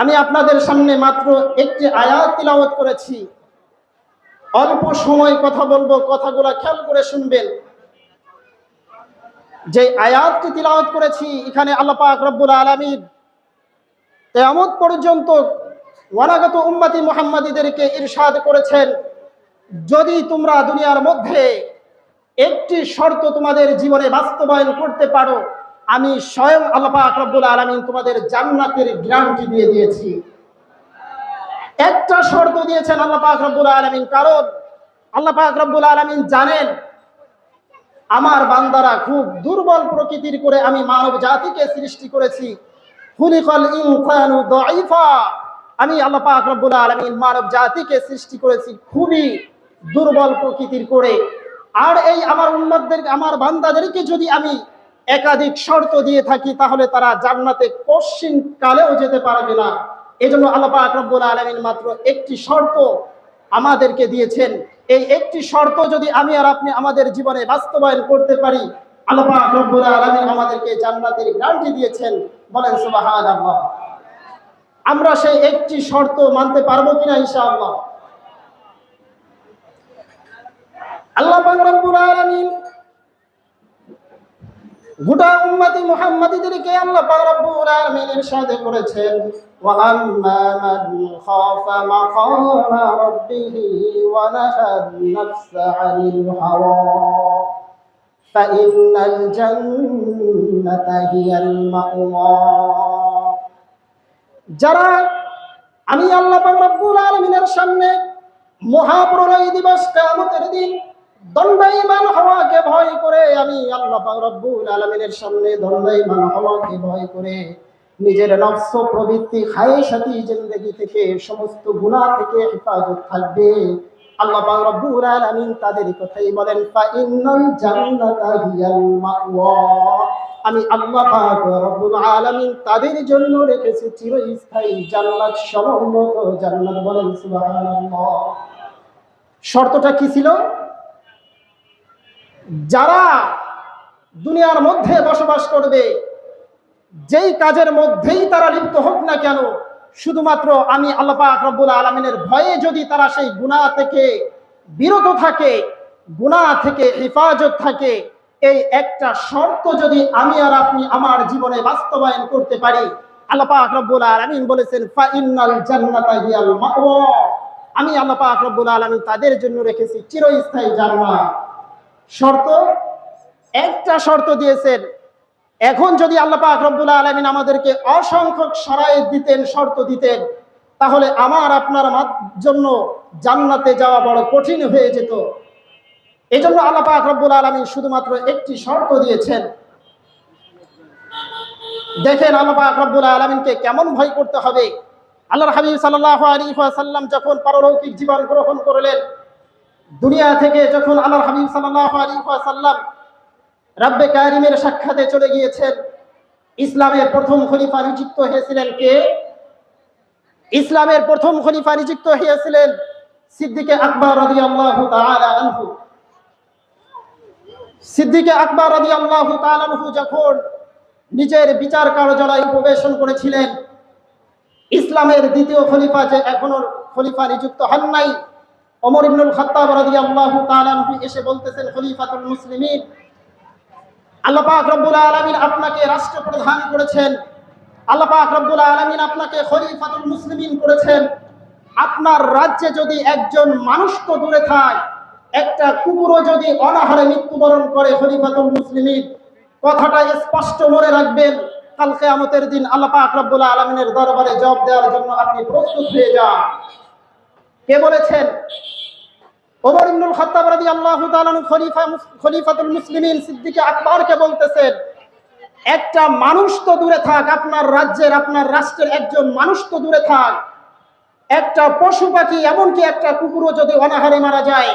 আমি আপনাদের সামনে মাত্র একটি আয়াত তিলাওয়াত করেছি। অল্প সময় কথা বলব, কথাগুলা খেয়াল করে শুনবেন। যে আয়াতটি তিলাওয়াত করেছি, এখানে আল্লাহ পাক রব্বুল আলামিন কেয়ামত পর্যন্ত ওয়ানাগত উম্মতি মুহাম্মাদীদেরকে ইরশাদ করেছেন। যদি তোমরা দুনিয়ার মধ্যে একটি শর্ত তোমাদের জীবনে বাস্তবায়ন করতে পারো আমি স্বয়ং আল্লাহ পাক রব্বুল আলামিন তোমাদের জান্নাতের গ্যারান্টি দিয়ে দিয়েছি। একটা শর্ত দিয়েছেন আল্লাহ পাক আলমিন, কারণ আল্লাহ পাক রব্বুল আলামিন জানেন, আমার বান্দারা খুব দুর্বল প্রকৃতির করে আমি মানব জাতিকে সৃষ্টি করেছি। আমি আল্লাহ পাক রব্বুল আলামিন মানব জাতিকে সৃষ্টি করেছি খুবই দুর্বল প্রকৃতির করে। আর এই আমার উম্মতদের, আমার বান্দাদেরকে যদি আমি একাধিক শর্ত দিয়ে থাকি, তাহলে তারা জান্নাতে কশ্চিন কালেও যেতে পারবে না। এজন্য আল্লাহ পাক রব্বুল আলামিন মাত্র একটি শর্ত আমাদেরকে দিয়েছেন। এই একটি শর্ত যদি আমি আর আপনি আমাদের জীবনে বাস্তবায়ন করতে পারি, আল্লাহ পাক রব্বুল আলামিন আমাদেরকে জান্নাতের গ্যারান্টি দিয়েছেন। বলেন, সুবহানাল্লাহ। আমরা সেই একটি শর্ত মানতে পারব কিনা, ইনশাআল্লাহ? আল্লাহ রব্বুল আলামিন গোটা উম্মতি মুহাম্মাদীদেরকে আল্লাহ পাক রব্বুল আলামিন ইরশাদ করেছেন ওয়া আম্মা মান খাফা মাকামা রাব্বিহি ওয়া নাহান নাফসা আনিল হাওয়া فإن الجنة هي المأوى যারা আমি আল্লাহ পাক রব্বুল আলামিনের সামনে মহাপ্রলয় দিবস কিয়ামতের দিন দণ্ডায়মান হওয়াকে ভয় করে, আমি আল্লাহ রব্বুল আলামিনের সামনে দণ্ডায়মান হওয়াকে ভয় করে। নিজের নফস প্রবৃত্তি, খায়েশাতি, জিন্দেগি থেকে, সমস্ত গুনাহ থেকে হেফাজত থাকবে। আল্লাহ পাক রব্বুল আলামিন তাদের কথাই বলেন আমি আল্লাহ রব্বুল আলামিন তাদের জন্য রেখেছি চিরস্থায়ী জান্নাত, সমুন্নত জান্নাত বলেন শর্তটা কি ছিল? যারা দুনিয়ার মধ্যে বসবাস করবে, যেই কাজের মধ্যেই তারা লিপ্ত হোক না কেন, শুধুমাত্র আমি আল্লাহ পাক রব্বুল আলমিনের ভয়ে যদি তারা সেই গুনাহ থেকে বিরত থাকে গুনাহ থেকে হেফাজত থাকে, এই একটা শর্ত যদি আমি আর আপনি আমার জীবনে বাস্তবায়ন করতে পারি, আল্লাহ পাক রব্বুল আলামিন বলেছেন ফা ইন্নাল জান্নাতা হিয়াল মাওয়া। আমি আল্লাহ পাক রব্বুল আলামিন তাদের জন্য রেখেছি চিরস্থায়ী জান্নাত। শর্ত, একটা শর্ত দিয়েছেন। এখন যদি আল্লাহ পাক রব্বুল আলামিন আমাদেরকে অসংখ্য সরাই দিতেন, শর্ত দিতেন, তাহলে আমার, আপনার জন্য জান্নাতে যাওয়া বড় কঠিন হয়ে যেত। এই জন্য আল্লাহ পাক রব্বুল আলামিন শুধুমাত্র একটি শর্ত দিয়েছেন। দেখেন আল্লাহ পাক রব্বুল আলামিনকে কেমন ভয় করতে হবে। আল্লাহর হাবিব সাল্লাল্লাহু আলাইহি ওয়াসাল্লাম যখন পারলৌকিক জীবন গ্রহণ করলেন দুনিয়া থেকে যখন আল্লাহর হাবিব সাল্লাল্লাহু আলাইহি ওয়াসাল্লাম রাব্বে কারিমের সাক্ষাতে চলে গিয়েছেন, ইসলামের প্রথম খলিফা নিযুক্ত হয়েছিলেন কে? ইসলামের প্রথম খলিফা নিযুক্ত হয়েছিলেন সিদ্দিকে আকবর রাদিয়াল্লাহু তাআলা আনহু। সিদ্দিকে আকবর রাদিয়াল্লাহু তাআলা আনহু যখন নিজের বিচার কার্যালয় প্রবেশন করেছিলেন, ইসলামের দ্বিতীয় খলিফা যে এখনও খলিফা নিযুক্ত হন নাই ওমর ইবনুল খাত্তাব রাদিয়াল্লাহু তাআলা এসে বলতেছেন, খলিফাতুল মুসলিমিন, আল্লাহ পাক রব্বুল আলামিন আপনাকে রাষ্ট্রপ্রধান করেছেন। আল্লাহ পাক রব্বুল আলামিন আপনাকে খলিফাতুল মুসলিমিন করেছেন। আপনার রাজ্যে যদি একজন মানুষ তো দূরে একটা কুকুরও যদি অনাহারে মৃত্যুবরণ করে খলিফাতুল মুসলিমিন, কথাটা স্পষ্ট মনে রাখবেন, কাল কিয়ামতের দিন আল্লাহ পাক রব্বুল আলামিনের দরবারে জবাব দেওয়ার জন্য আপনি প্রস্তুত হয়ে যান। কে বলেছেন? ওমর ইবনুল খাত্তাব রাদিয়াল্লাহু তাআলা খলিফা খলিফাতুল মুসলিমিন সিদ্দিকে আকবরকে বলতেছেন, একটা মানুষ তো দূরে থাক, আপনার রাজ্যের, আপনার রাষ্ট্রের একজন মানুষ তো দূরে থাক। একটা পশু পাখি এমনকি একটা কুকুরও যদি অনাহারে মারা যায়,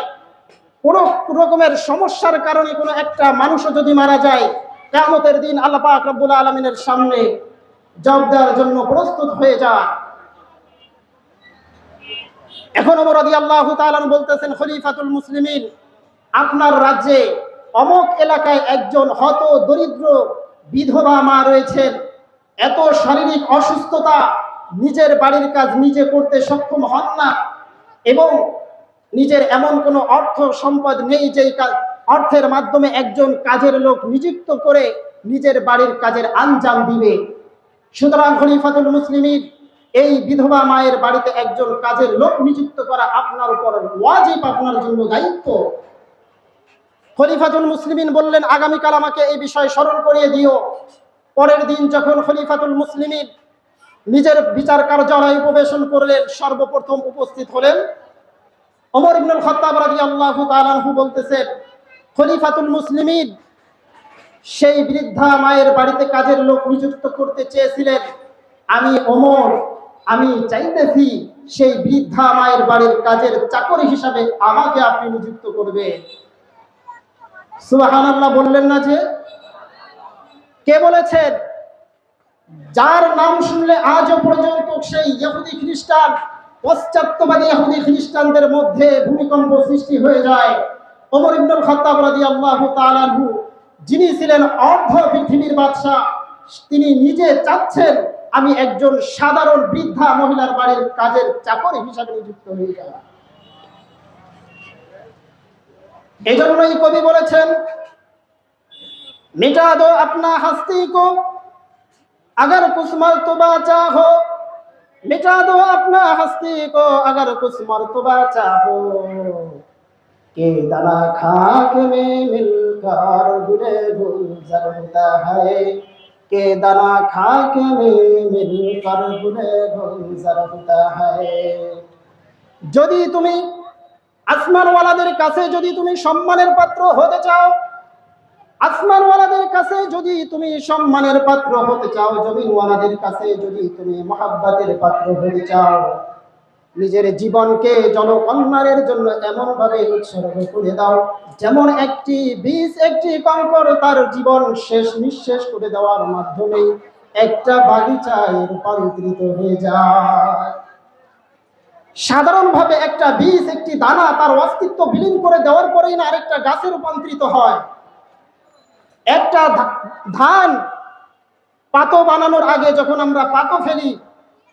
কোনো রকমের সমস্যার কারণে কোনো একটা মানুষও যদি মারা যায়, কিয়ামতের দিন আল্লাহ পাক রব্বুল আলামিনের সামনে জবাব দেওয়ার জন্য প্রস্তুত হয়ে যায় এখন ওমর রাদিয়াল্লাহু তাআলা বলতেছেন, খলিফাতুল মুসলিমিন, আপনার রাজ্যে অমক এলাকায় একজন হত দরিদ্র বিধবা মা রয়েছেন। এত শারীরিক অসুস্থতা নিজের বাড়ির কাজ নিজে করতে সক্ষম হন না এবং নিজের এমন কোনো অর্থ সম্পদ নেই যেই অর্থের মাধ্যমে একজন কাজের লোক নিযুক্ত করে নিজের বাড়ির কাজের আঞ্জাম দিবে। সুতরাং খলিফাতুল মুসলিমিন এই বিধবা মায়ের বাড়িতে একজন কাজের লোক নিযুক্ত করা আপনার উপর ওয়াজিব, আপনার জন্য দায়িত্ব। খলিফাতুল মুসলিমিন বললেন, আগামীকাল আমাকে এই বিষয় স্মরণ করিয়ে দিও। পরের দিন যখন খলিফাতুল মুসলিমিন নিজের বিচার কার্যালয় উপবেশন করলেন, সর্বপ্রথম উপস্থিত হলেন অমর ইবনুল খত্তাব রাদিয়াল্লাহু আল্লাহ আনহু বলতেছেন, খলিফাতুল মুসলিমিন সেই বৃদ্ধা মায়ের বাড়িতে কাজের লোক নিযুক্ত করতে চেয়েছিলেন। আমি ওমর আমি চাইতেছি সেই বৃদ্ধা মায়ের বাড়ির কাজের চাকরি হিসাবে আমাকে আপনি নিযুক্ত করবে সুবহানাল্লাহ বললেন না যে? কে বলেছেন? যার নাম শুনলে আজও পর্যন্ত সেই ইহুদি খ্রিস্টান পশ্চাত্যবাদী ইহুদি খ্রিস্টানদের মধ্যে ভূমিকম্প সৃষ্টি হয়ে যায়। ওমর ইবনুল খাত্তাব রাদিয়াল্লাহু তাআলা আনহু, যিনি ছিলেন অর্ধ পৃথিবীর বাদশা তিনি নিজে চাচ্ছেন আমি একজন সাধারণ বৃদ্ধা মহিলার বাড়ির কাজের চাকর হিসাবে নিযুক্ত হয়ে গেলাম। এই জন্যই কবি বলেছেন, মিটা দো আপনা হাস্তি কো, আগর কুছ মর্তবা চাহো মিটা দো আপনা হাস্তি কো, আগর কুছ মর্তবা চাহো কে দানা খাক মে মিলকার গুনে গুল জরতা হায়। के दाना खाक में मिलकर बुरे गुजर होता है যদি তুমি আসমানওয়ালাদের কাছে যদি তুমি সম্মানের পাত্র হতে চাও আসমানওয়ালাদের কাছে যদি তুমি সম্মানের পাত্র হতে চাও জমিনওয়ালাদের কাছে যদি তুমি মহাব্বাতের পাত্র হতে চাও নিজের জীবনকে জনকল্যাণের জন্য এমন ভাবে উৎসর্গ করে দাও। যেমন একটি বীজ, একটি কঙ্কর, তার জীবন শেষ নিঃশেষ করে দেওয়ার মাধ্যমে একটা বাগিচায় রূপান্তরিত হয়ে যায়। সাধারণভাবে একটা বীজ, একটি দানা তার অস্তিত্ব বিলীন করে দেওয়ার পরেই না আরেকটা গাছে রূপান্তরিত হয়। একটা ধান পাতো বানানোর আগে যখন আমরা পাতো ফেলি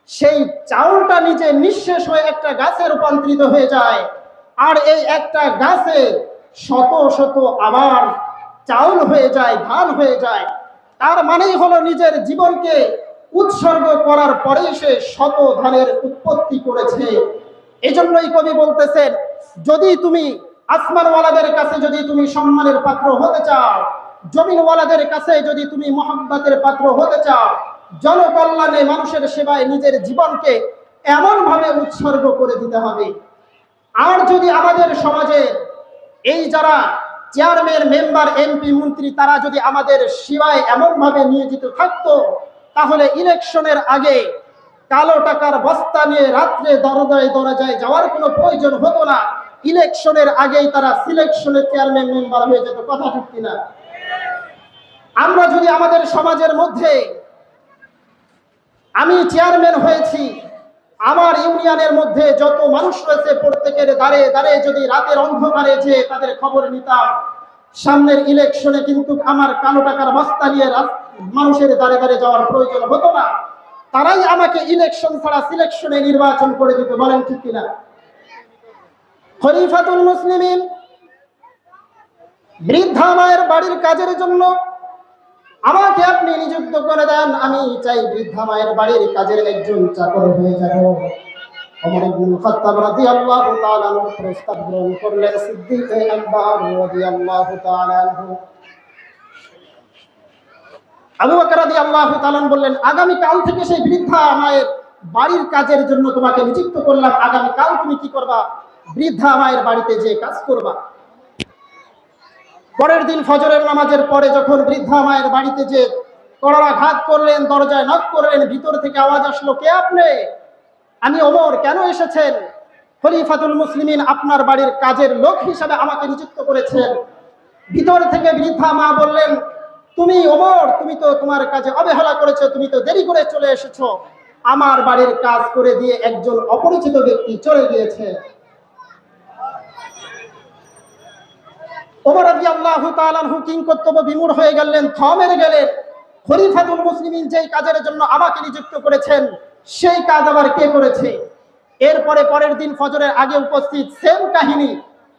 সেই চাউলটা নিজে নিঃশেষ হয়ে একটা গাছে রূপান্তরিত হয়ে যায়। আর এই একটা গাছে শত শত আবার চাউল হয়ে যায়, ধান হয়ে যায়। তার মানেই হলো নিজের জীবনকে উৎসর্গ করার পরেই সে শত ধানের উৎপত্তি করেছে। এজন্যই কবি বলতেছেন, যদি তুমি আসমানওয়ালাদের কাছে যদি তুমি সম্মানের পাত্র হতে চাও, জমিনওয়ালাদের কাছে যদি তুমি মোহাম্মতের পাত্র হতে চাও জনকল্যাণে মানুষের সেবায় নিজের জীবনকে এমনভাবে উৎসর্গ করে দিতে হবে। আর যদি আমাদের সমাজে এই যারা চেয়ারম্যান, মেম্বার, এমপি, মন্ত্রী, তারা যদি আমাদের সেবায় এমনভাবে নিয়োজিত থাকতো, তাহলে ইলেকশনের আগে কালো টাকার বস্তা নিয়ে রাত্রে দরজায় দরজায় যাওয়ার কোনো প্রয়োজন হতো না। ইলেকশনের আগেই তারা সিলেকশনের চেয়ারম্যান, মেম্বার হয়ে যেত, কথা ঠিক কিনা? আমরা যদি আমাদের সমাজের মধ্যে আমি চেয়ারম্যান হয়েছি। আমার ইউনিয়নের মধ্যে যত মানুষ রয়েছে প্রত্যেকের দাঁড়ে দাঁড়ে যদি রাতের অন্ধকারে যে তাদের খবর নিতাম, সামনের ইলেকশনে কিন্তু আমার কালো টাকার বস্তা নিয়ে মানুষের দাঁড়ে দাঁড়ে যাওয়ার প্রয়োজন হতো না। তারাই আমাকে ইলেকশন ছাড়া সিলেকশনে নির্বাচন করে দিতে বলেন ঠিক কিনা? খলিফাতুল মুসলিমিন বৃদ্ধা মায়ের বাড়ির কাজের জন্য আমাকে আপনি নিযুক্ত করে দেন, আমি চাই বৃদ্ধা মায়ের বাড়ির কাজের একজন চাকর হয়ে যাব। ওমর ইবনুল খাত্তাব গ্রহণ করলেন, সিদ্দিক আকবর রাদিয়াল্লাহু তাআলা বললেন আগামী কাল থেকে সেই বৃদ্ধা মায়ের বাড়ির কাজের জন্য তোমাকে নিযুক্ত করলাম। আগামী কাল তুমি কি করবা? বৃদ্ধা মায়ের বাড়িতে যে কাজ করবা পরের দিন ফজরের নামাজের পরে যখন বৃদ্ধা মায়ের বাড়িতে যে করাঘাত করলেন, দরজায় নক করলেন, ভিতর থেকে আওয়াজ আসলো, কে আপনি? আমি ওমর, কেন এসেছেন? খলিফাতুল মুসলিমিন আপনার বাড়ির কাজের লোক হিসাবে আমাকে নিযুক্ত করেছেন। ভিতর থেকে বৃদ্ধা মা বললেন, তুমি ওমর, তুমি তো তোমার কাজে অবহেলা করেছ, তুমি তো দেরি করে চলে এসেছ। আমার বাড়ির কাজ করে দিয়ে একজন অপরিচিত ব্যক্তি চলে গিয়েছে। ওমর বিমূঢ় হয়ে গেলেন থমের গেলেন। খলিফাতুল মুসলিমিন যেই কাজের জন্য আমাকে নিযুক্ত করেছেন, সেই কাজ আবার কে করেছে? এরপরে পরের দিন ফজরের আগে উপস্থিত সেম কাহিনী।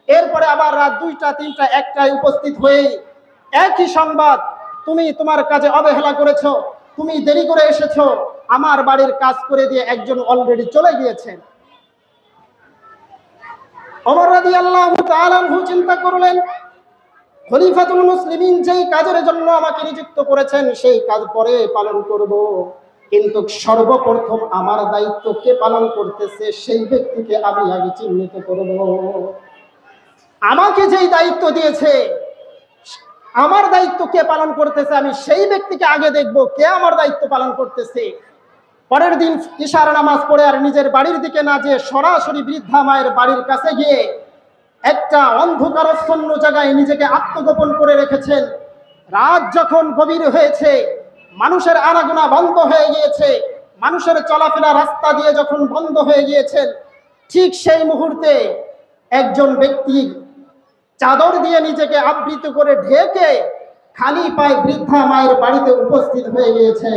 এরপরে আবার রাত দুইটা, তিনটা, একটায় উপস্থিত হয়ে একই সংবাদ, তুমি তোমার কাজে অবহেলা করেছ, তুমি দেরি করে এসেছ, আমার বাড়ির কাজ করে দিয়ে একজন অলরেডি চলে গিয়েছেন। অমর রাজি আল্লাহ চিন্তা করলেন খলিফাতুল মুসলিমিন যেই কাজের জন্য আমাকে নিযুক্ত করেছেন, সেই কাজ পরে পালন করব। কিন্তু সর্বপ্রথম আমার দায়িত্ব কে পালন করতেছে, সেই ব্যক্তিকে আমি আগে চিহ্নিত করব। আমাকে যেই দায়িত্ব দিয়েছে, আমার দায়িত্ব কে পালন করতেছে, আমি সেই ব্যক্তিকে আগে দেখব কে আমার দায়িত্ব পালন করতেছে। পরের দিন ইশারা নামাজ পড়ে আর নিজের বাড়ির দিকে না যেয়ে সরাসরি বৃদ্ধা মায়ের বাড়ির কাছে গিয়ে একটা অন্ধকারচ্ছন্ন জায়গায় নিজেকে আত্মগোপন করে রেখেছেন। রাত যখন গভীর হয়েছে, মানুষের আনাগোনা বন্ধ হয়ে গিয়েছে। মানুষের চলাফেরা রাস্তা দিয়ে যখন বন্ধ হয়ে গিয়েছেন, ঠিক সেই মুহূর্তে একজন ব্যক্তি চাদর দিয়ে নিজেকে আবৃত করে ঢেকে খালি পায়ে বৃদ্ধা মায়ের বাড়িতে উপস্থিত হয়ে গিয়েছে।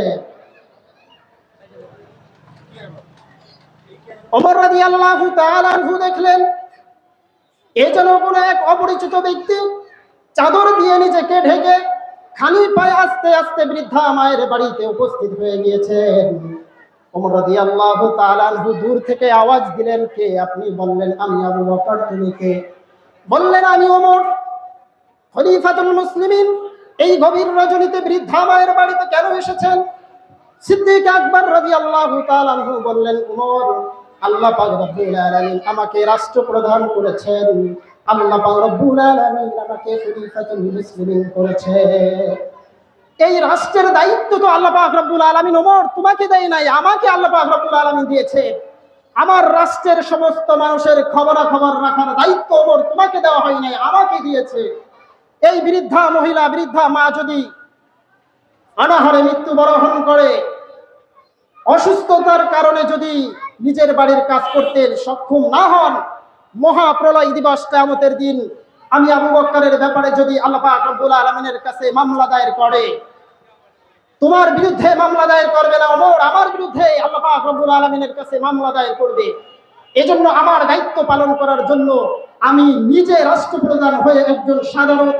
অমর রাজি আল্লাহ দেখলেন এ যেন কোনো এক অপরিচিত ব্যক্তি চাদর দিয়ে নিজেকে ঢেকে খালি পায়ে আস্তে আস্তে বৃদ্ধা মায়ের বাড়িতে উপস্থিত হয়ে গিয়েছেন। ওমর রাদিয়াল্লাহু তাআলা আনহু দূর থেকে আওয়াজ দিলেন, কে আপনি? বললেন, আমি আবু বকর, তুমি কে? বললেন, আমি ওমর, খলিফাতুল মুসলিমিন। এই গভীর রজনীতে বৃদ্ধা মায়ের বাড়িতে কেন এসেছেন? সিদ্দিক আকবর রাদিয়াল্লাহু তাআলা আনহু বললেন, ওমর আল্লাহ পাক রব্বুল আলামিন আমাকে রাষ্ট্রপ্রধান করেছেন। আল্লাহ আমাকে করেছে এই রাষ্ট্রের দায়িত্ব তো আল্লাহ পাক আলামিন ওমর তোমাকে দেয় নাই, আমাকে আল্লাহ আলামিন দিয়েছে। আমার রাষ্ট্রের সমস্ত মানুষের খবরাখবর রাখার দায়িত্ব ওমর তোমাকে দেওয়া হয় নাই, আমাকে দিয়েছে। এই বৃদ্ধা মহিলা, বৃদ্ধা মা যদি অনাহারে মৃত্যুবরণ করে, অসুস্থতার কারণে যদি নিজের বাড়ির কাজ করতে সক্ষম না হন, মহাপ্রলয় দিবস কেয়ামতের দিন আমি আবু বক্করের ব্যাপারে যদি আল্লাহ আলমিনের কাছে মামলা দায়ের করে, তোমার বিরুদ্ধে মামলা দায়ের করবে না ওমর আমার বিরুদ্ধে আলমিনের কাছে মামলা দায়ের করবে। এজন্য আমার দায়িত্ব পালন করার জন্য আমি নিজে রাষ্ট্রপ্রধান হয়ে একজন সাধারণ,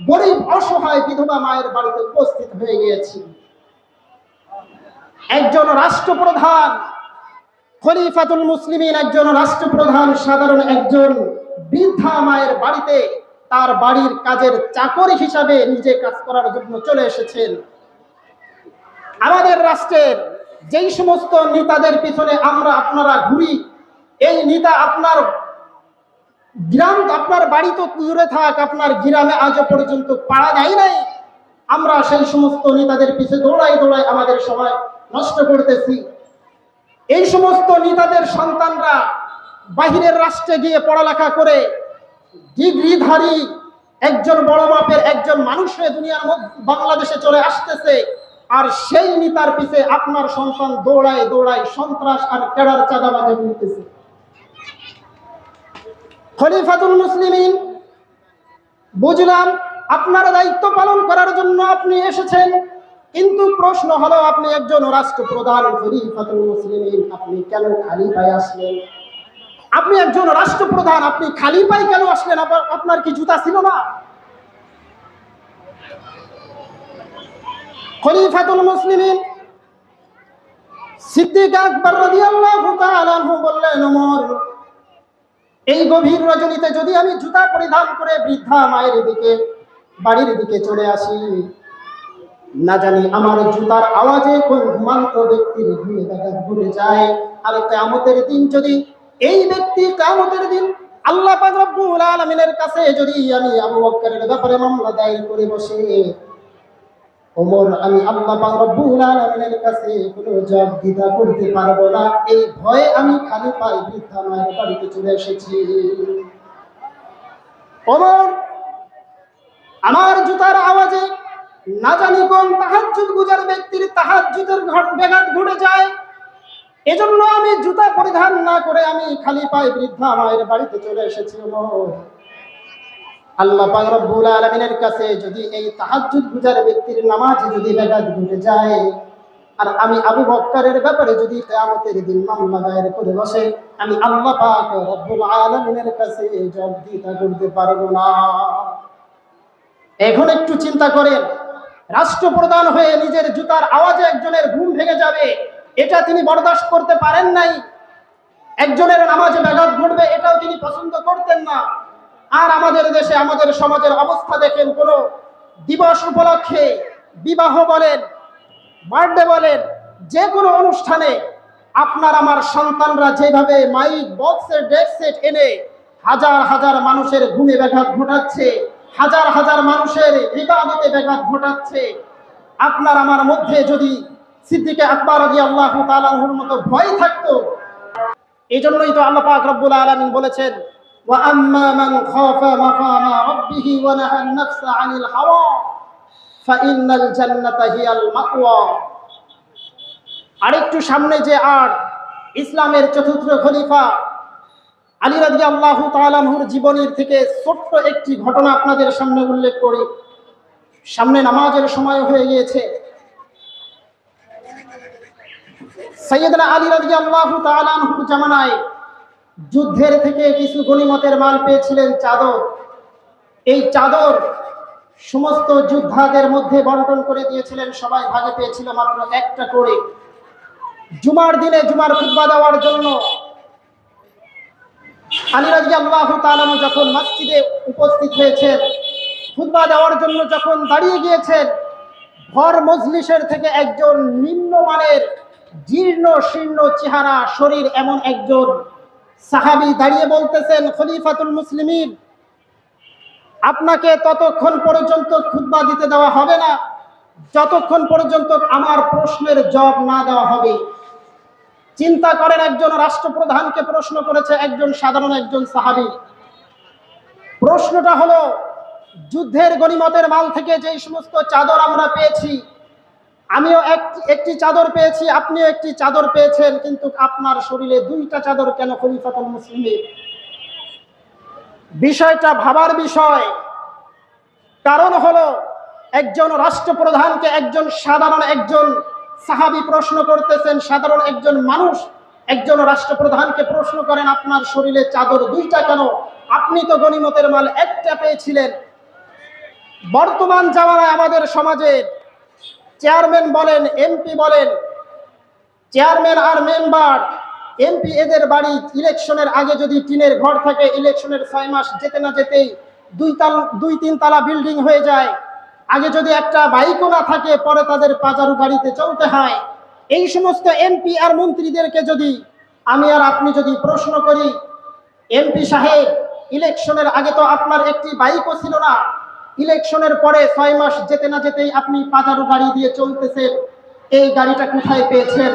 গরিব, অসহায় বিধবা মায়ের বাড়িতে উপস্থিত হয়ে গিয়েছি। একজন রাষ্ট্রপ্রধান খলিফাতুল মুসলিমিন একজন রাষ্ট্রপ্রধান, সাধারণ একজন বৃদ্ধা মায়ের বাড়িতে তার বাড়ির কাজের চাকর হিসাবে নিজে কাজ করার জন্য চলে এসেছেন। আমাদের রাষ্ট্রের যেই সমস্ত নেতাদের পিছনে আমরা আপনারা ঘুরি, এই নেতা আপনার গ্রাম, আপনার বাড়ি তো দূরে থাক, আপনার গ্রামে আজও পর্যন্ত পাড়া দেয় নাই। আমরা সেই সমস্ত নেতাদের পিছে দৌড়াই দৌড়াই আমাদের সময় নষ্ট করতেছি। এই সমস্ত নেতাদের সন্তানরা বাহিরের রাষ্ট্রে গিয়ে পড়ালেখা করে ডিগ্রিধারী একজন বড় মাপের একজন মানুষ হয়ে দুনিয়ার বাংলাদেশে চলে আসতেছে, আর সেই নেতার পিছে আপনার সন্তান দৌড়ায় দৌড়ায় সন্ত্রাস আর কেড়ার চাঁদাবাজে মিলতেছে খলিফাতুল মুসলিমিন, বুঝলাম আপনার দায়িত্ব পালন করার জন্য আপনি এসেছেন। কিন্তু প্রশ্ন হলো, আপনি একজন রাষ্ট্রপ্রধান, খলিফাতুল মুসলিমিন, আপনি কেন খালি পায়ে আসলেন? আপনি একজন রাষ্ট্রপ্রধান, আপনি খালি পায়ে কেন আসলেন? আপনার কি জুতা ছিল না? খলিফাতুল মুসলিমিন সিদ্দিক আকবর বললেন এই গভীর রজনীতে যদি আমি জুতা পরিধান করে বৃদ্ধা মায়ের দিকে, বাড়ির দিকে চলে আসি না জানি আমার জুতার আওয়াজে কোন ঘুমান্ত ব্যক্তির ঘুরে যায়। আর কেয়ামতের দিন যদি এই ব্যক্তি কেয়ামতের দিন আল্লাহ রব্বুল আলামিনের কাছে যদি আমি আবু বকরের ব্যাপারে মামলা দায়ের করে বসে, ওমর, আমি আল্লাহ রব্বুল আলামিনের কাছে কোনো জবাব দিতে করতে পারব না। এই ভয়ে আমি খালি পাই বৃদ্ধা মায়ের বাড়িতে চলে এসেছি। ওমর, আমার জুতার আওয়াজে না জানি কোন তাহাজ্জুদ গুজার ব্যক্তির তাহাজ্জুদের ঘট ব্যাঘাত ঘটে যায়। এজন্য আমি জুতা পরিধান না করে আমি খালি পায়ে বৃদ্ধা মায়ের বাড়িতে চলে এসেছি আল্লাহ পাক রব্বুল আলামিনের কাছে যদি এই তাহাজ্জুদ গুজার ব্যক্তির নামাজ যদি ব্যাঘাত ঘটে যায়, আর আমি আবু বক্কারের ব্যাপারে যদি কেয়ামতের দিন মামলা দায়ের করে বসে, আমি আল্লাহ পাক রব্বুল আলামিনের কাছে জবাবদিহিতা করতে পারব না। এখন একটু চিন্তা করেন। রাষ্ট্রপ্রধান হয়ে নিজের জুতার আওয়াজে একজনের ঘুম ভেঙে যাবে, এটা তিনি বরদাস্ত করতে পারেন নাই। একজনের নামাজে ব্যাঘাত ঘটবে, এটাও তিনি পছন্দ করতেন না। আর আমাদের দেশে, আমাদের সমাজের অবস্থা দেখেন কোন দিবস উপলক্ষে বিবাহ বলেন, বার্থডে বলেন, যে কোনো অনুষ্ঠানে আপনার আমার সন্তানরা যেভাবে মাইক, বক্সের ডেক সেট এনে হাজার হাজার মানুষের ঘুমে ব্যাঘাত ঘটাচ্ছে হাজার হাজার মানুষের ইবাদতে ব্যাঘাত ঘটাচ্ছে আপনার আমার মধ্যে যদি সিদ্দিকে আকবর রাজি আল্লাহ তালাহুর মতো ভয় থাকতো এই জন্যই তো আল্লাহ পাক রব্বুল আলামিন বলেছেন وأما من خاف مقام ربه ونهى النفس عن الهوى فإن الجنة هي المأوى আরেকটু সামনে যে আর ইসলামের চতুর্থ খলিফা আলী রাজি আল্লাহ তালাহুর জীবনীর থেকে ছোট্ট একটি ঘটনা আপনাদের সামনে উল্লেখ করি। সামনে নামাজের সময় হয়ে গিয়েছে। সৈয়দনা আলী রাজি আল্লাহ তালাহুর জামানায় যুদ্ধের থেকে কিছু গণিমতের মাল পেয়েছিলেন চাদর। এই চাদর সমস্ত যোদ্ধাদের মধ্যে বন্টন করে দিয়েছিলেন, সবাই ভাগে পেয়েছিল মাত্র একটা করে। জুমার দিনে জুমার খুতবা দেওয়ার জন্য আলী রাজি আল্লাহ যখন মসজিদে উপস্থিত হয়েছেন, খুতবা দেওয়ার জন্য যখন দাঁড়িয়ে গিয়েছেন ভর মজলিসের থেকে একজন নিম্নমানের জীর্ণ শীর্ণ চেহারা, শরীর এমন একজন সাহাবি দাঁড়িয়ে বলতেছেন, খলিফাতুল মুসলিমিন, আপনাকে ততক্ষণ পর্যন্ত খুতবা দিতে দেওয়া হবে না, যতক্ষণ পর্যন্ত আমার প্রশ্নের জবাব না দেওয়া হবে। চিন্তা করেন একজন রাষ্ট্রপ্রধানকে প্রশ্ন করেছে একজন সাধারণ একজন সাহাবি। প্রশ্নটা হলো, যুদ্ধের গণিমতের মাল থেকে যে সমস্ত চাদর আমরা পেয়েছি, আমিও এক- একটি চাদর পেয়েছি, আপনিও একটি চাদর পেয়েছেন, কিন্তু আপনার শরীরে দুইটা চাদর কেন খলিফাতুল মুসলিমের বিষয়টা ভাবার বিষয়। কারণ হলো, একজন রাষ্ট্রপ্রধানকে একজন সাধারণ একজন সাহাবি প্রশ্ন করতেছেন, সাধারণ একজন মানুষ, একজন রাষ্ট্রপ্রধানকে প্রশ্ন করেন, আপনার শরীরে চাদর দুইটা কেন? আপনি তো গণিমতের মাল একটা পেয়েছিলেন। বর্তমান জামানায় আমাদের সমাজের চেয়ারম্যান বলেন, এমপি বলেন, চেয়ারম্যান আর মেম্বার, এমপি এদের বাড়ি ইলেকশনের আগে যদি টিনের ঘর থাকে, ইলেকশনের ছয় মাস যেতে না যেতেই দুই তাল, দুই তিন তালা বিল্ডিং হয়ে যায়। আগে যদি একটা বাইকও না থাকে, পরে তাদের পাজারু গাড়িতে চলতে হয়। এই সমস্ত এমপি আর মন্ত্রীদেরকে যদি আমি আর আপনি যদি প্রশ্ন করি, এমপি সাহেব, ইলেকশনের আগে তো আপনার একটি বাইকও ছিল না। ইলেকশনের পরে ছয় মাস যেতে না যেতেই আপনি পাজারু গাড়ি দিয়ে চলতেছেন। এই গাড়িটা কোথায় পেয়েছেন?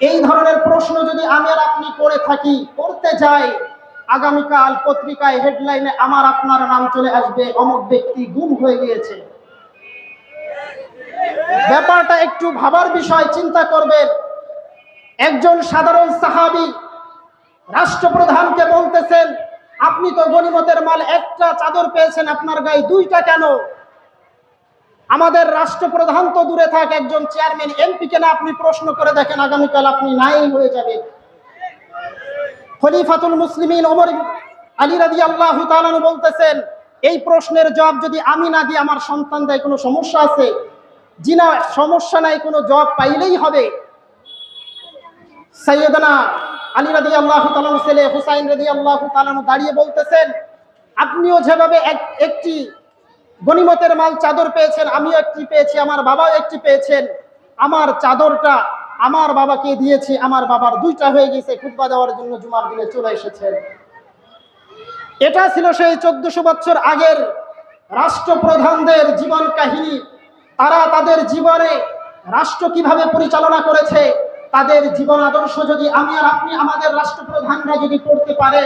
এই ধরনের প্রশ্ন যদি আমি আর আপনি করে থাকি, করতে যাই, আগামীকাল পত্রিকায় হেডলাইনে আমার আপনার নাম চলে আসবে, অমুক ব্যক্তি গুম হয়ে গিয়েছে। ব্যাপারটা একটু ভাবার বিষয়, চিন্তা করবেন। একজন সাধারণ সাহাবি রাষ্ট্রপ্রধানকে বলতেছেন, আপনি তো গনিমতের মাল একটা চাদর পেয়েছেন আপনার গায়ে, দুইটা কেন? আমাদের রাষ্ট্রপ্রধান তো দূরে থাক, একজন চেয়ারম্যান এমপি কে না আপনি প্রশ্ন করে দেখেন, আগামীকাল আপনি নাই হয়ে যাবেন। খলিফাতুল মুসলিমিন ওমর আলী রাজি আল্লাহ বলতেছেন, এই প্রশ্নের জবাব যদি আমি না দিই, আমার সন্তান দেয় কোনো সমস্যা আছে? জি না সমস্যা নাই, কোনো জব পাইলেই হবে। সৈয়দনা আলী রাদি আল্লাহ ছেলে হুসাইন রাদি আল্লাহ দাঁড়িয়ে বলতেছেন, আপনিও যেভাবে এক একটি গনিমতের মাল চাদর পেয়েছেন, আমিও একটি পেয়েছি, আমার বাবাও একটি পেয়েছেন, আমার চাদরটা আমার বাবাকে দিয়েছি, আমার বাবার দুইটা হয়ে গেছে, খুতবা দেওয়ার জন্য জুমার দিনে চলে এসেছেন। এটা ছিল সেই চোদ্দশো বছর আগের রাষ্ট্রপ্রধানদের জীবন কাহিনী। তারা তাদের জীবনে রাষ্ট্র কীভাবে পরিচালনা করেছে, তাদের জীবন আদর্শ যদি আমি আর আপনি আমাদের রাষ্ট্রপ্রধানরা যদি করতে পারে,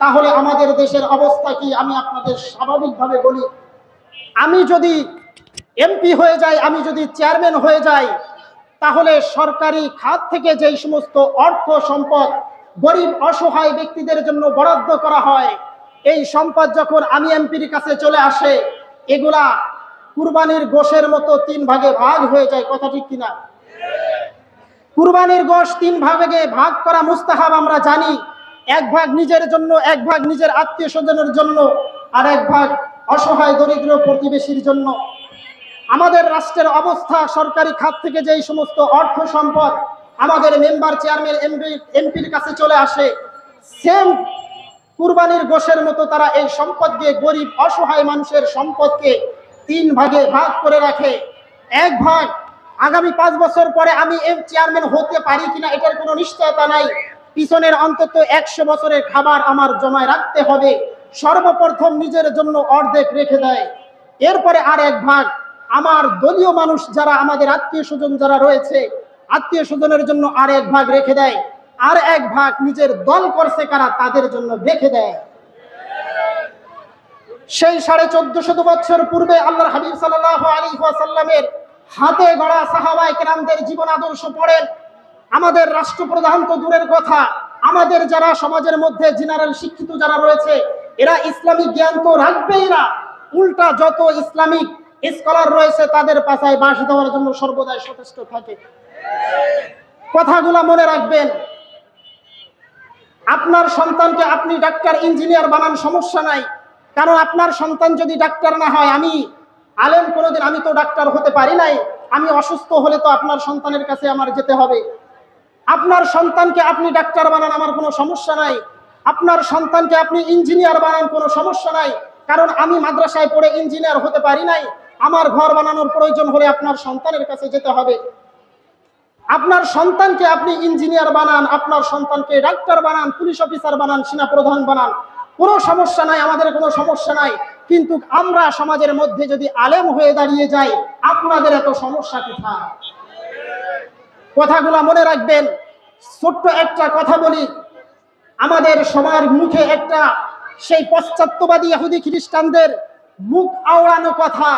তাহলে আমাদের দেশের অবস্থা কি আমি আপনাদের স্বাভাবিকভাবে বলি। আমি যদি এমপি হয়ে যাই, আমি যদি চেয়ারম্যান হয়ে যাই, তাহলে সরকারি খাত থেকে যেই সমস্ত অর্থ সম্পদ গরিব অসহায় ব্যক্তিদের জন্য বরাদ্দ করা হয়, এই সম্পদ যখন আমি এমপির কাছে চলে আসে, এগুলা কুরবানির গোশের মতো তিন ভাগে ভাগ হয়ে যায়, কথা ঠিক কিনা? কুরবানির গোশ তিন ভাগে ভাগ করা মুস্তাহাব আমরা জানি। এক ভাগ নিজের জন্য, এক ভাগ নিজের আত্মীয় স্বজনের জন্য, আর এক ভাগ অসহায়, দরিদ্র প্রতিবেশীর জন্য। আমাদের রাষ্ট্রের অবস্থা, সরকারি খাত থেকে যেই সমস্ত অর্থ সম্পদ আমাদের মেম্বার চেয়ারম্যান, এমপি, এমপির কাছে চলে আসে, সেম কুরবানির গোশের মতো তারা এই সম্পদকে, গরিব, অসহায় মানুষের সম্পদকে তিন ভাগে ভাগ করে রাখে। এক ভাগ, আগামী পাঁচ বছর পরে আমি এম চেয়ারম্যান হতে পারি কিনা এটার কোনো নিশ্চয়তা নাই। পিছনের অন্তত একশো বছরের খাবার আমার জমায় রাখতে হবে। সর্বপ্রথম নিজের জন্য অর্ধেক রেখে দেয়। এরপরে আর এক ভাগ, আমার দলীয় মানুষ যারা, আমাদের আত্মীয় স্বজন যারা রয়েছে, আত্মীয় স্বজনের জন্য আর এক ভাগ রেখে দেয়। আর এক ভাগ নিজের দল করছে কারা, তাদের জন্য রেখে দেয়। সেই সাড়ে চোদ্দ শত বছর পূর্বে আল্লাহর হাবিব সাল্লাহ আলী সাল্লামের হাতে গড়া সাহাবাই কেরামদের জীবন আদর্শ পড়েন। আমাদের রাষ্ট্রপ্রধান তো দূরের কথা। আমাদের যারা সমাজের মধ্যে জেনারেল শিক্ষিত যারা রয়েছে, এরা ইসলামিক জ্ঞান তো রাখবেই না। উল্টা যত ইসলামিক স্কলার রয়েছে, তাদের পাশায় বাস দেওয়ার জন্য সর্বদাই সচেষ্ট থাকে। কথাগুলা মনে রাখবেন। আপনার সন্তানকে আপনি ডাক্তার, ইঞ্জিনিয়ার বানান সমস্যা নাই। কারণ আপনার সন্তান যদি ডাক্তার না হয়, আমি আলেম কোনোদিন, আমি তো ডাক্তার হতে পারি নাই। আমি অসুস্থ হলে তো আপনার সন্তানের কাছে আমার যেতে হবে। আপনার সন্তানকে আপনি ডাক্তার বানান আমার কোনো সমস্যা নাই। আপনার সন্তানকে আপনি ইঞ্জিনিয়ার বানান কোনো সমস্যা নাই। কারণ আমি মাদ্রাসায় পড়ে ইঞ্জিনিয়ার হতে পারি নাই। আমার ঘর বানানোর প্রয়োজন হলে আপনার সন্তানের কাছে যেতে হবে। আপনার সন্তানকে আপনি ইঞ্জিনিয়ার বানান, আপনার সন্তানকে ডাক্তার বানান, পুলিশ অফিসার বানান সেনা প্রধান বানান। কোনো সমস্যা নাই, আমাদের কোনো সমস্যা নাই। কিন্তু আমরা সমাজের মধ্যে যদি আলেম হয়ে দাঁড়িয়ে যাই, আপনাদের এত সমস্যা কোথায়? কথাগুলা মনে রাখবেন। ছোট্ট একটা কথা বলি। আমাদের সবার মুখে একটা সেই পশ্চাত্যবাদী ইহুদি খ্রিস্টানদের মুখ আওড়ানো কথা।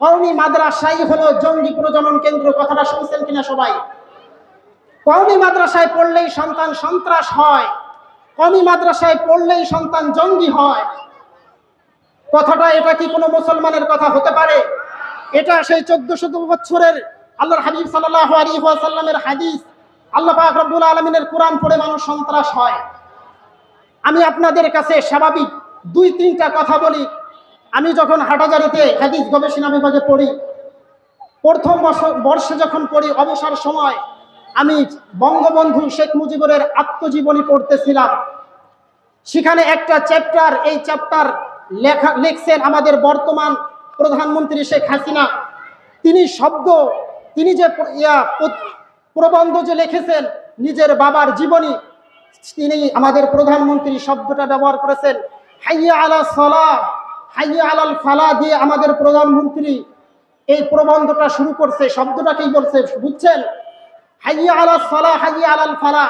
কওমি মাদ্রাসাই হলো জঙ্গি প্রজনন কেন্দ্র, কথাটা শুনছেন কিনা সবাই? কওমি মাদ্রাসায় পড়লেই সন্তান সন্ত্রাস হয়। কওমি মাদ্রাসায় পড়লেই সন্তান জঙ্গি হয়। কথাটা, এটা কি কোনো মুসলমানের কথা হতে পারে? এটা সেই চোদ্দশো বছরের আল্লাহর হাবিব সাল্লাহ সাল্লামের হাদিস। আল্লাহ পাক রব্বুল আলমিনের কোরআন পড়ে মানুষ সন্ত্রাস হয়। আমি আপনাদের কাছে স্বাভাবিক দুই, তিনটা কথা বলি। আমি যখন হাটাজারিতে হাদিস গবেষণা বিভাগে পড়ি, প্রথম বর্ষে যখন পড়ি, অবসর সময় আমি বঙ্গবন্ধু শেখ মুজিবুরের আত্মজীবনী পড়তেছিলাম। সেখানে একটা চ্যাপ্টার এই চ্যাপ্টার লেখা, লিখছেন আমাদের বর্তমান প্রধানমন্ত্রী শেখ হাসিনা। তিনি শব্দ, তিনি যে প্র- প্র- প্রবন্ধ যে লিখেছেন, নিজের বাবার জীবনী, তিনি আমাদের প্রধানমন্ত্রী শব্দটা ব্যবহার করেছেন। হাইয়া আলা সলা হাইয়া আলাল ফালা দিয়ে আমাদের প্রধানমন্ত্রী এই প্রবন্ধটা শুরু করছে শব্দটা কি বলছে, বুঝছেন? হাইয়া আলা সলা হাইয়া আলাল ফালা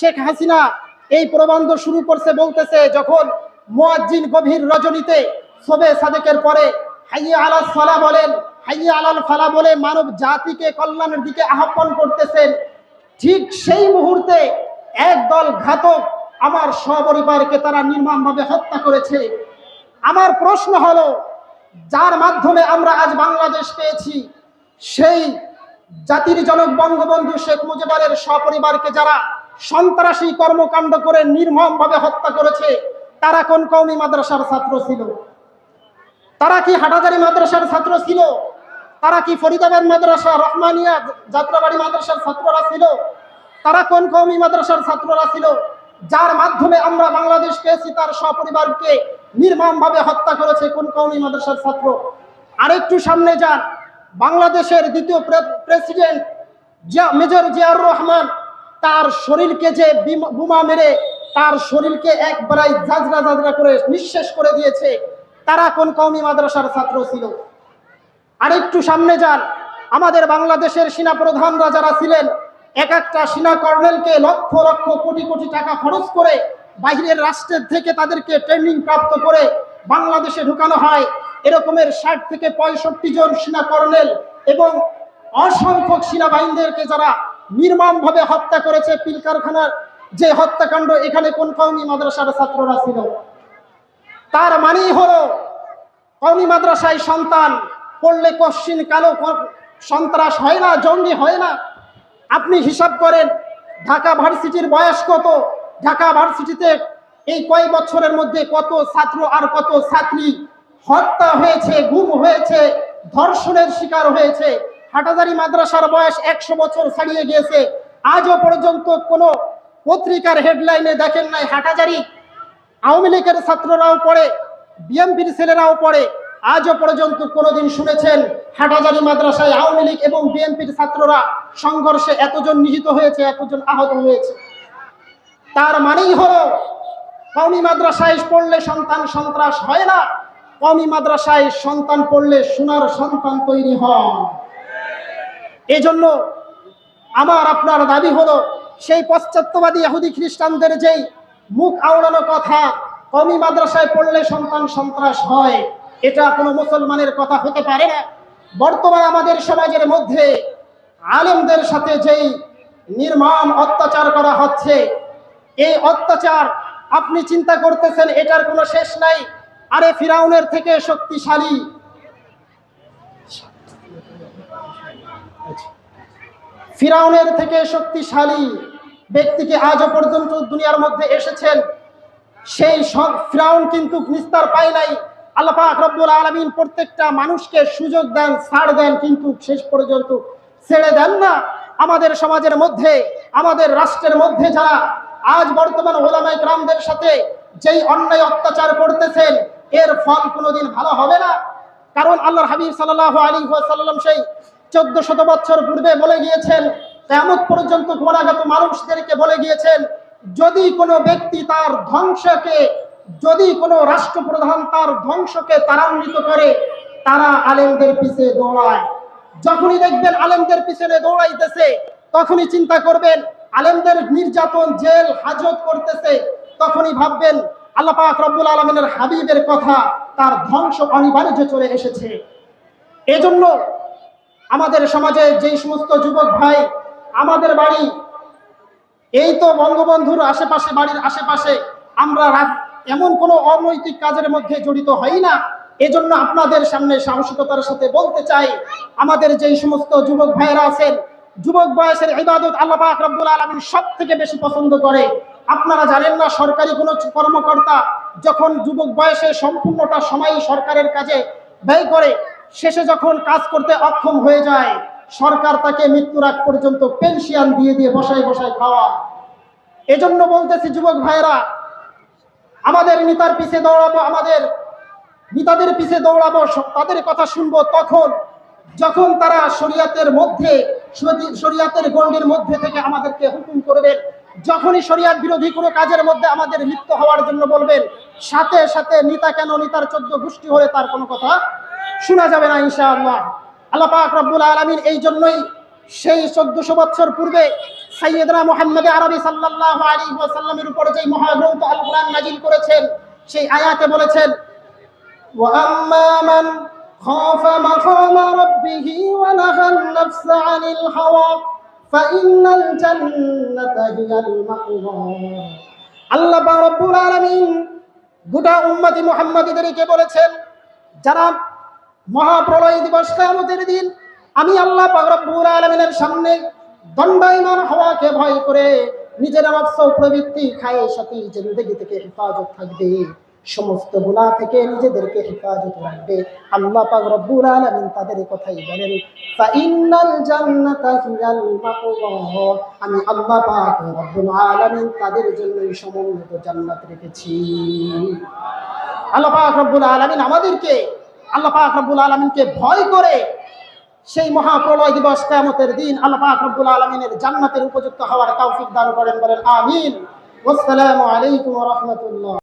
শেখ হাসিনা এই প্রবন্ধ শুরু করছে, বলতেছে যখন মুয়াজ্জিন গভীর রজনীতে সবে সাদেকের পরে হাইয়া আলা সলা বলেন, হাইয়া আলাল ফালা বলে মানব জাতিকে কল্যাণের দিকে আহ্বান করতেছেন। ঠিক সেই মুহূর্তে একদল ঘাতক আমার সপরিবারকে তারা নির্মমভাবে হত্যা করেছে। আমার প্রশ্ন হলো, যার মাধ্যমে আমরা আজ বাংলাদেশ পেয়েছি, সেই জাতির জনক বঙ্গবন্ধু শেখ মুজিবুরের সপরিবারকে যারা সন্ত্রাসী কর্মকাণ্ড করে নির্মমভাবে হত্যা করেছে, তারা কোন কৌমি মাদ্রাসার ছাত্র ছিল? তারা কি হাটাজারি মাদ্রাসার ছাত্র ছিল? তারা কি ফরিদাবাদ মাদ্রাসা রহমানিয়া যাত্রাবাড়ি মাদ্রাসার ছাত্ররা ছিল? তারা কোন কৌমি মাদ্রাসার ছাত্ররা ছিল? যার মাধ্যমে আমরা বাংলাদেশ পেয়েছি, তার সপরিবারকে নির্মমভাবে হত্যা করেছে কোন কৌমি মাদ্রাসার ছাত্র? আরেকটু সামনে যান। বাংলাদেশের দ্বিতীয় প্রে- প্রেসিডেন্ট মেজর জিয়ার রহমান, তার শরীরকে যে বিম- মেরে তার শরীরকে একবারাই জাজরা জাজরা করে নিঃশেষ করে দিয়েছে, তারা কোন কৌমি মাদ্রাসার ছাত্র ছিল? আরেকটু সামনে যান। আমাদের বাংলাদেশের সেনা প্রধানরা যারা ছিলেন, এক একটা সেনা কর্নেলকে লক্ষ লক্ষ কোটি কোটি টাকা খরচ করে বাইরের রাষ্ট্রের থেকে তাদেরকে ট্রেনিং প্রাপ্ত করে বাংলাদেশে ঢুকানো হয়। এরকমের ষাট থেকে পঁয়ষট্টি জন সেনা কর্নেল এবং অসংখ্য সেনাবাহিনীদেরকে যারা নির্মমভাবে হত্যা করেছে পিলকারখানার যে হত্যাকাণ্ড, এখানে কোন কৌমি মাদ্রাসার ছাত্ররা ছিল? তার মানেই হলো, কওমি মাদ্রাসায় সন্তান পড়লে কশ্চিন কালো সন্ত্রাস হয় না, জঙ্গি হয় না। আপনি হিসাব করেন, ঢাকা ভার্সিটির বয়স কত? ঢাকা ভার্সিটিতে এই কয় বছরের মধ্যে কত ছাত্র আর কত ছাত্রী হত্যা হয়েছে, গুম হয়েছে, ধর্ষণের শিকার হয়েছে। হাটাজারি মাদ্রাসার বয়স একশো বছর ছাড়িয়ে গিয়েছে। আজও পর্যন্ত কোনো পত্রিকার হেডলাইনে দেখেন নাই হাটাজারি। আওয়ামী লীগের ছাত্ররাও পড়ে বিএমপির ছেলেরাও পড়ে, আজও পর্যন্ত কোনোদিন শুনেছেন হাটাজারি মাদ্রাসায় আওয়ামী লীগ এবং বিএনপির ছাত্ররা সংঘর্ষে এতজন নিহিত হয়েছে, এতজন আহত হয়েছে। তার মানেই হলো, কওমি মাদ্রাসায় পড়লে সন্তান সন্ত্রাস হয় না। কওমি মাদ্রাসায় সন্তান পড়লে সোনার সন্তান তৈরি হয়। এজন্য আমার আপনার দাবি হলো, সেই পশ্চাত্যবাদী ইহুদি খ্রিস্টানদের যেই মুখ আওড়ানো কথা, কমি মাদ্রাসায় পড়লে সন্তান সন্ত্রাস হয়, এটা কোনো মুসলমানের কথা হতে পারে না। বর্তমান আমাদের সমাজের মধ্যে আলেমদের সাথে যেই নির্মম অত্যাচার করা হচ্ছে, এই অত্যাচার আপনি চিন্তা করতেছেন, এটার কোনো শেষ নাই। আরে ফিরাউনের থেকে শক্তিশালী। ফিরাউনের থেকে শক্তিশালী ব্যক্তিকে আজও পর্যন্ত দুনিয়ার মধ্যে এসেছেন। সেই ফিরাউন কিন্তু নিস্তার পায় নাই। আল্লাহ রব্বুল আলামিন প্রত্যেকটা মানুষকে সুযোগ দেন, ছাড় দেন, কিন্তু শেষ পর্যন্ত ছেড়ে দেন না। আমাদের সমাজের মধ্যে, আমাদের রাষ্ট্রের মধ্যে যারা আজ বর্তমান ওলামাই গ্রামদের সাথে যেই অন্যায় অত্যাচার করতেছেন এর ফল কোনোদিন ভালো হবে না। কারণ আল্লাহর হাবিব সাল্লাহ আলী সাল্লাম সেই চোদ্দ শত বছর পূর্বে বলে গিয়েছেন তেমন পর্যন্ত গোড়াগত মানুষদেরকে বলে গিয়েছেন, যদি কোনো ব্যক্তি তার ধ্বংসকে, যদি কোনো রাষ্ট্রপ্রধান তার ধ্বংসকে ত্বরান্বিত করে, তারা আলেমদের পিছে দৌড়ায়। যখনই দেখবেন আলেমদের পিছনে দৌড়াইতেছে, তখনই চিন্তা করবেন, আলেমদের নির্যাতন জেল হাজত করতেছে, তখনই ভাববেন আল্লাহ পাক রব্বুল আলমিনের হাবিবের কথা তার ধ্বংস অনিবার্য চলে এসেছে। এজন্য আমাদের সমাজে যেই সমস্ত যুবক ভাই, আমাদের বাড়ি, এই তো বঙ্গবন্ধুর আশেপাশে, বাড়ির আশেপাশে আমরা রাত এমন কোনো অনৈতিক কাজের মধ্যে জড়িত হই না। এজন্য আপনাদের সামনে সাহসিকতার সাথে বলতে চাই, আমাদের যেই সমস্ত যুবক ভাইয়েরা আছেন, যুবক বয়সের ইবাদত আল্লাহ পাক রব্বুল আলমিন সব থেকে বেশি পছন্দ করে। আপনারা জানেন না, সরকারি কোনো কর্মকর্তা যখন যুবক বয়সে সম্পূর্ণটা সময় সরকারের কাজে ব্যয় করে, শেষে যখন কাজ করতে অক্ষম হয়ে যায়, সরকার তাকে মৃত্যুর আগ পর্যন্ত পেনশিয়ান দিয়ে দিয়ে বসায় বসায় খাওয়া। এজন্য বলতেছি, যুবক ভাইয়েরা, আমাদের নেতার পিছে দৌড়াবো, আমাদের নেতাদের পিছে দৌড়াবো তাদের কথা শুনব তখন, যখন তারা শরিয়াতের মধ্যে, শরি- শরিয়াতের গণ্ডির মধ্যে থেকে আমাদেরকে হুকুম করবেন যখনই শরিয়াত বিরোধী কোনো কাজের মধ্যে আমাদের লিপ্ত হওয়ার জন্য বলবেন সাথে সাথে নিতা কেন নিতার চোদ্দ গোষ্ঠী হলে তার কোনো কথা শোনা যাবে না ইনশাআল্লাহ আল্লাহ পাক রব্বুল আলামিন এই জন্যই সেই চোদ্দশো বছর পূর্বে সাইয়েদনা মোহাম্মদ আরবি সাল্লাল্লাহু আলাইহি ওয়াসাল্লামের উপর যেই মহাগ্রন্থ আল কোরআন নাজিল করেছেন সেই আয়াতে বলেছেন وأما من خاف مقام ربه ونهى النفس عن الهوى فإن الجنة هي المأوى আল্লাহ পাক রব্বুল আলামিন গোটা উম্মতি মুহাম্মাদীদেরকে বলেছেন যারা মহাপ্রলয় দিবস কিয়ামতের দিন আমি আল্লাহ পাক রব্বুল আলামিনের সামনে দণ্ডায়মান হওয়াকে ভয় করে নিজের নফস ও প্রবৃত্তি খায়ে সাথী জিন্দগি থেকে হেফাজত থাকবে সমস্ত গুনাহ থেকে নিজেদেরকে হেফাজত রাখবে। আল্লাহ পাক রব্বুল আলামিন তাদের কথাই বলেন আমি আল্লাহ পাক রব্বুল আলামিন তাদের জন্য সমন্বিত জান্নাত রেখেছি। আল্লাহ পাক রব্বুল আলামিন আমাদেরকে, আল্লাহ পাক রব্বুল আলামিনকে ভয় করে সেই মহাপ্রলয় দিবস কিয়ামতের দিন আল্লাহ পাক রব্বুল আলামিনের জান্নাতের উপযুক্ত হওয়ার তৌফিক দান করেন বলেন, আমিন। ওয়াসসালামু আলাইকুম রাহমাতুল্লাহ।